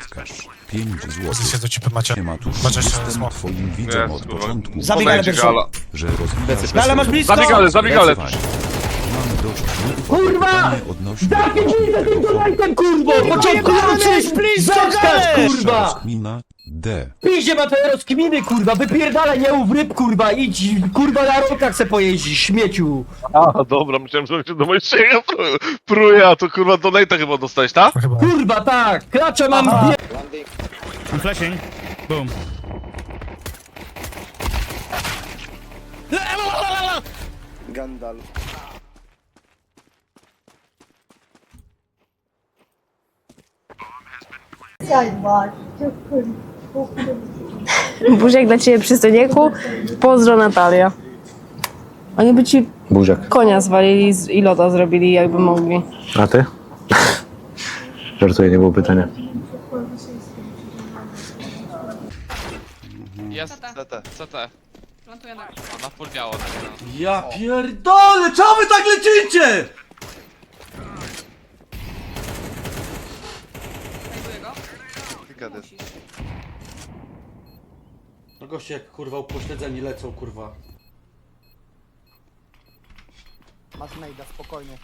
Wskaż 5 Pozycję złotych. do cipy macie. Nie ma tu Macie jeszcze jestem twoim widzem Jest, od kurwa. początku, Zabij Podejdzie gala. że rozwijasz Gala masz blisko! Mam dość Kurwa! odnośnie się tym tego donajtem, kurwo! Początku nauczysz zaskać, kurwa! Rozkmina D. Piździe ma twoje rozkminy, kurwa! Wypierdalaj, nie ów ryb, kurwa! Idź, kurwa, na rolkach se pojeździć, śmieciu! A, dobra, myślałem, że on się do mojego pruje, a to kurwa donate'a chyba dostałeś, tak? Kurwa, tak! Klacze mam dwie... I'm flashing. Boom. Gandalf. Buziak dla ciebie przystojnieku. Pozdro Natalia. Oni by ci Buziak. konia zwalili z- i loda zrobili jakby mogli. A ty? Żartuję, nie było pytania. Jest CT, CT. Plantuję na Ona full biało. tak, no. Ja pierdolę, czemu wy tak lecicie? Znajduję go. Gady. Musisz. No goście jak kurwa upośledzeni lecą, kurwa. Masz najda, spokojnie.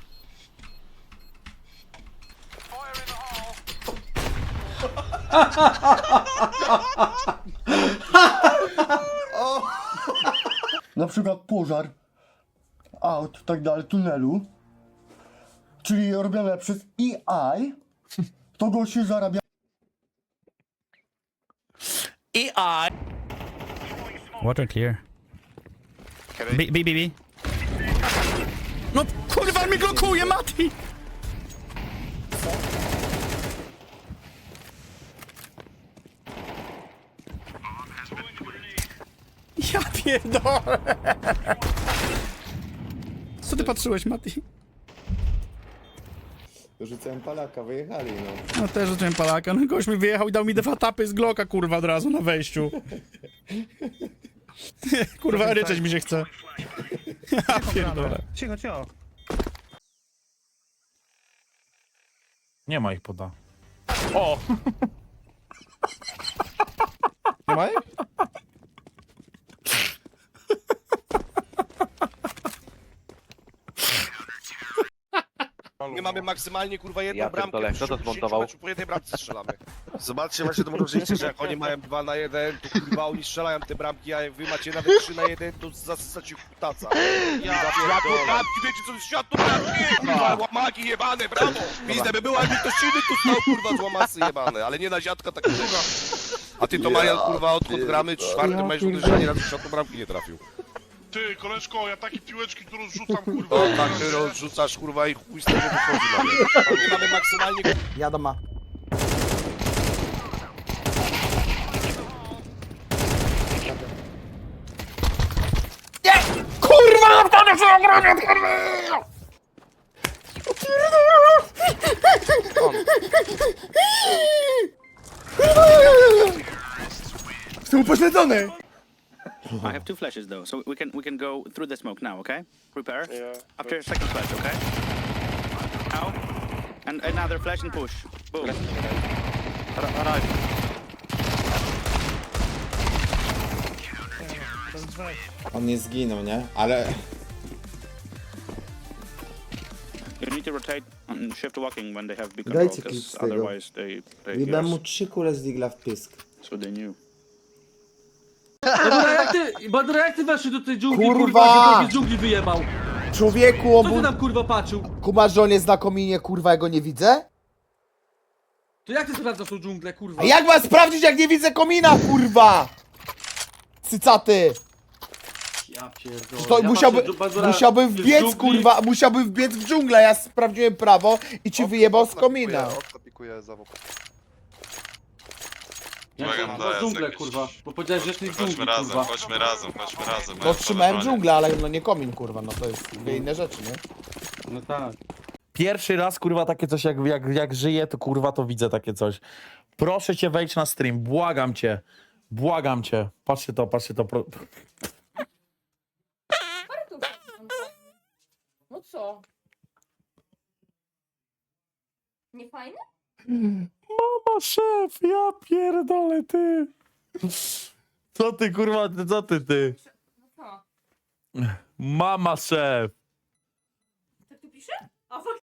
Na przykład pożar aut, tak dalej, tunelu, czyli robione przez AI, to goście zarabia Water clear. B, B, B, B. No kurwa, mi blokuje, Mati! Ja pierdolę! Co ty patrzyłeś, Mati? Rzucałem palaka, wyjechali, no. No też rzuciłem palaka, no gość mi wyjechał i dał mi dwa tapy z Glocka, kurwa, od razu na wejściu. kurwa, ryczeć mi się chce. Ja pierdolę. Cicho, cicho. Nie ma ich poda. Nie ma ich? My mamy maksymalnie kurwa jedną Ja bramkę. pierdolę, w kto to 60 zmontował? meczu Po jednej bramce strzelamy. Zobaczcie właśnie to różnicę, że jak oni mają 2 na 1, to kurwa oni strzelają te bramki, a jak wy macie nawet 3 na 1, to zasysacie kutaca. Ja światło bramki, wiecie co jest światło bramki? Kurwa, łamaki jebane, brawo! Pizdę by była, jakby ktoś inny tu stał, kurwa, z łamasy jebane, ale nie na ziatka tak druga. A ty to Marian, kurwa, odkąd gramy, czwarty mecz, że ani razu w światło bramki nie trafił. Ty, koleżko, ja takie piłeczki tu rozrzucam, kurwa. To tak ty rozrzucasz, kurwa, i chuj z tego wychodzi mamy. My mamy maksymalnie Jada ma. Jestem upośledzony! I have two flashes though, so we can we can go through the smoke now, okay? Prepare. After second flash, okay? Now. And another flash and push. Boom. On nie zginął, nie? Ale... You need to rotate and shift walking when they have big Dajcie control, klip z 'cause tego. otherwise they they Wydam hear mu us, trzy kule z digla w pysk. so they knew. Badura, jak ty, Badura, jak ty weszłeś do tej dżungli, Kurwa! kurwa, z dżungli wyjebał? Człowieku, Co ty tam, kurwa, patrzył? kumasz, że on jest na kominie, kurwa, ja go nie widzę? To jak ty sprawdzasz tą dżunglę, kurwa? A jak mam sprawdzić, jak nie widzę komina, kurwa? Cycaty! Ja pierdolę. To ja musiałby, patrzę, Badura, musiałbym jest wbiec, dżungli. kurwa, musiałbym wbiec w dżunglę, ja sprawdziłem prawo i ci wyjebał z komina. Ja mam to dżunglę, jest kurwa. Bo powiedziałeś, że jesteś w dżungli, Chodźmy razem, kurwa. chodźmy razem, chodźmy razem. No trzymałem dżunglę, ale no nie komin, kurwa, no to jest dwie inne rzeczy, nie? No tak. Pierwszy raz, kurwa, takie coś, jak, jak, jak żyję, to kurwa, to widzę takie coś. Proszę cię, wejdź na stream, błagam cię. Błagam cię. Patrzcie to, patrzcie to. Pro... No co? Nie fajne? Mama szef, ja pierdolę ty. Co ty kurwa, ty, co ty ty? Co? Mama szef.